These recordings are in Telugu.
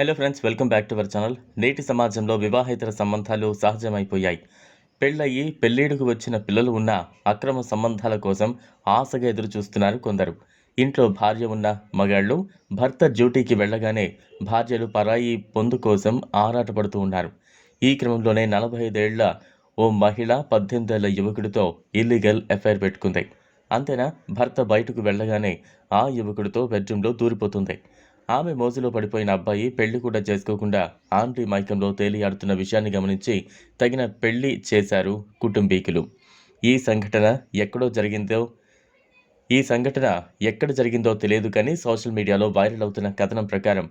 Hello friends welcome back to our channel నేటి సమాజంలో వివాహేతర సంబంధాలు సహజమైపోయాయి. పెళ్ళయి పెళ్ళేడుకు వచ్చిన పిల్లలు ఉన్న అక్రమ సంబంధాల కోసం ఆశగా ఎదురు చూస్తున్నారు కొందరు. ఇంట్లో భార్య ఉన్న మగాళ్ళు భర్త డ్యూటీకి వెళ్ళగానే భార్యలు పరాయి పొందు కోసం ఆరాటపడుతూ ఉన్నారు. ఈ క్రమంలోనే నలభై ఐదేళ్ళ ఓ మహిళ పద్దెనిమిదేళ్ళ యువకుడితో ఇల్లీగల్ ఎఫ్ఐఆర్ పెట్టుకుంది. అంతేనా? భర్త బయటకు వెళ్ళగానే ఆ యువకుడితో బెడ్రూమ్లో దూరిపోతుంది. ఆమె మోజులో పడిపోయిన అబ్బాయి పెళ్ళి కూడా చేసుకోకుండా ఆండ్రీ మైకంలో తేలియాడుతున్న విషయాన్ని గమనించి తగిన పెళ్ళి చేశారు కుటుంబీకులు. ఈ సంఘటన ఎక్కడో జరిగిందో ఈ సంఘటన ఎక్కడ జరిగిందో తెలియదు కానీ సోషల్ మీడియాలో వైరల్ అవుతున్న కథనం ప్రకారం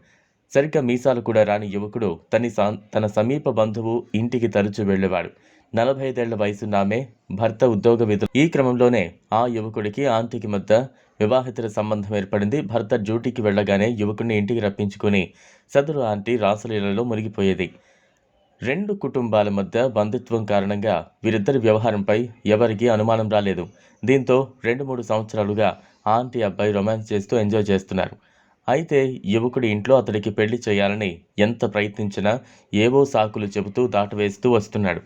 సరిగ్గా మీసాలు కూడా రాని యువకుడు తన తన సమీప బంధువు ఇంటికి తరచూ వెళ్ళేవాడు. నలభై ఐదేళ్ళ వయసున్న ఆమె భర్త ఉద్యోగ విధులు. ఈ క్రమంలోనే ఆ యువకుడికి ఆంటీకి మధ్య వివాహితర సంబంధం ఏర్పడింది. భర్త డ్యూటీకి వెళ్ళగానే యువకుడిని ఇంటికి రప్పించుకొని సదరు ఆంటీ రాసలీలలో మునిగిపోయేది. రెండు కుటుంబాల మధ్య బంధుత్వం కారణంగా వీరిద్దరి వ్యవహారంపై ఎవరికీ అనుమానం రాలేదు. దీంతో రెండు మూడు సంవత్సరాలుగా ఆంటీ అబ్బాయి రొమాన్స్ చేస్తూ ఎంజాయ్ చేస్తున్నారు. అయితే యువకుడి ఇంట్లో అతడికి పెళ్ళి చేయాలని ఎంత ప్రయత్నించినా ఏవో సాకులు చెబుతూ దాటవేస్తూ వస్తున్నాడు.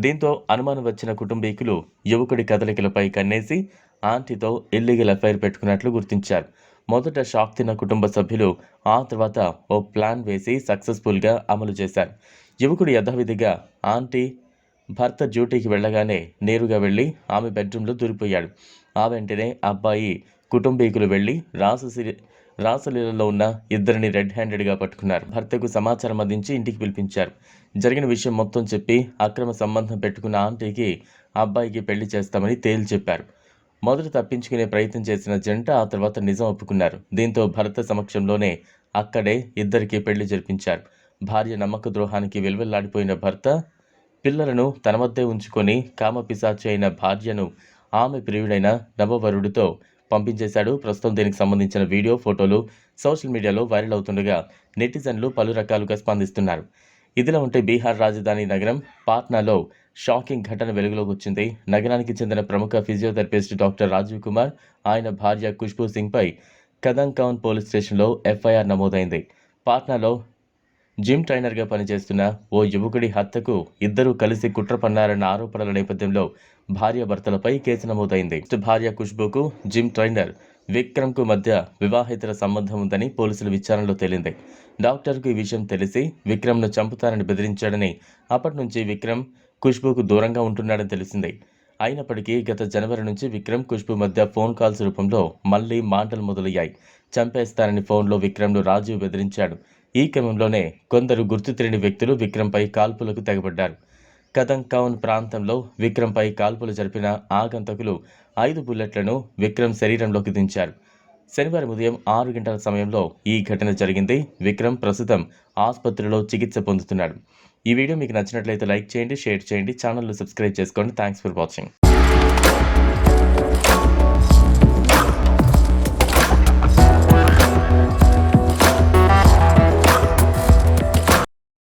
దీంతో అనుమానం వచ్చిన కుటుంబీకులు యువకుడి కదలికలపై కన్నేసి ఆంటీతో ఇల్లీగల్ ఎఫ్ఐఆర్ పెట్టుకున్నట్లు గుర్తించారు. మొదట షాక్ తిన్న కుటుంబ సభ్యులు ఆ తర్వాత ఓ ప్లాన్ వేసి సక్సెస్ఫుల్గా అమలు చేశారు. యువకుడు యథావిధిగా ఆంటీ భర్త డ్యూటీకి వెళ్ళగానే నేరుగా వెళ్ళి ఆమె బెడ్రూమ్లో దూరిపోయాడు. ఆ వెంటనే అబ్బాయి కుటుంబీకులు వెళ్ళి రాసు రాసలీలలో ఉన్న ఇద్దరిని రెడ్ హ్యాండెడ్గా పట్టుకున్నారు. భర్తకు సమాచారం అందించి ఇంటికి పిలిపించారు. జరిగిన విషయం మొత్తం చెప్పి అక్రమ సంబంధం పెట్టుకున్న ఆంటీకి అబ్బాయికి పెళ్ళి చేస్తామని తేల్చి చెప్పారు. మొదట తప్పించుకునే ప్రయత్నం చేసిన జంట ఆ తర్వాత నిజం ఒప్పుకున్నారు. దీంతో భర్త సమక్షంలోనే అక్కడే ఇద్దరికి పెళ్ళి జరిపించారు. భార్య నమ్మక ద్రోహానికి వెలువెల్లాడిపోయిన భర్త పిల్లలను తన వద్దే ఉంచుకొని కామపిశాచి అయిన భార్యను ఆమె ప్రియుడైన నవవరుడితో పంపించేశాడు. ప్రస్తుతం దీనికి సంబంధించిన వీడియో ఫోటోలు సోషల్ మీడియాలో వైరల్ అవుతుండగా నెటిజన్లు పలు రకాలుగా స్పందిస్తున్నారు. ఇదిలా ఉంటే బీహార్ రాజధాని నగరం పాట్నాలో షాకింగ్ ఘటన వెలుగులోకి వచ్చింది. నగరానికి చెందిన ప్రముఖ ఫిజియోథెరపిస్ట్ డాక్టర్ రాజీవ్ కుమార్ ఆయన భార్య ఖుష్బూ సింగ్పై కదంకౌన్ పోలీస్ స్టేషన్లో ఎఫ్ఐఆర్ నమోదైంది. పాట్నాలో జిమ్ ట్రైనర్గా పనిచేస్తున్న ఓ యువకుడి హత్యకు ఇద్దరూ కలిసి కుట్ర పన్నారన్న ఆరోపణల నేపథ్యంలో భార్యాభర్తలపై కేసు నమోదైంది. భార్య ఖుష్బుకు జిమ్ ట్రైనర్ విక్రమ్కు మధ్య వివాహేతర సంబంధం ఉందని పోలీసుల విచారణలో తేలింది. డాక్టర్కు ఈ విషయం తెలిసి విక్రమ్ను చంపుతారని బెదిరించాడని అప్పటి నుంచి విక్రమ్ ఖుష్బుకు దూరంగా ఉంటున్నాడని తెలిసింది. అయినప్పటికీ గత జనవరి నుంచి విక్రమ్ ఖుష్బు మధ్య ఫోన్ కాల్స్ రూపంలో మళ్ళీ మాటలు మొదలయ్యాయి. చంపేస్తారని ఫోన్లో విక్రమ్ను రాజీవ్ బెదిరించాడు. ఈ క్రమంలోనే కొందరు గుర్తు తెలియని వ్యక్తులు విక్రమ్పై కాల్పులకు తెగబడ్డారు. కదంకౌన్ ప్రాంతంలో విక్రమ్పై కాల్పులు జరిపిన ఆగంతకులు ఐదు బుల్లెట్లను విక్రమ్ శరీరంలోకి దించారు. శనివారం ఉదయం ఆరు గంటల సమయంలో ఈ ఘటన జరిగింది. విక్రమ్ ప్రస్తుతం ఆసుపత్రిలో చికిత్స పొందుతున్నాడు. ఈ వీడియో మీకు నచ్చినట్లయితే లైక్ చేయండి షేర్ చేయండి ఛానల్ను సబ్స్క్రైబ్ చేసుకోండి. Thanks for watching.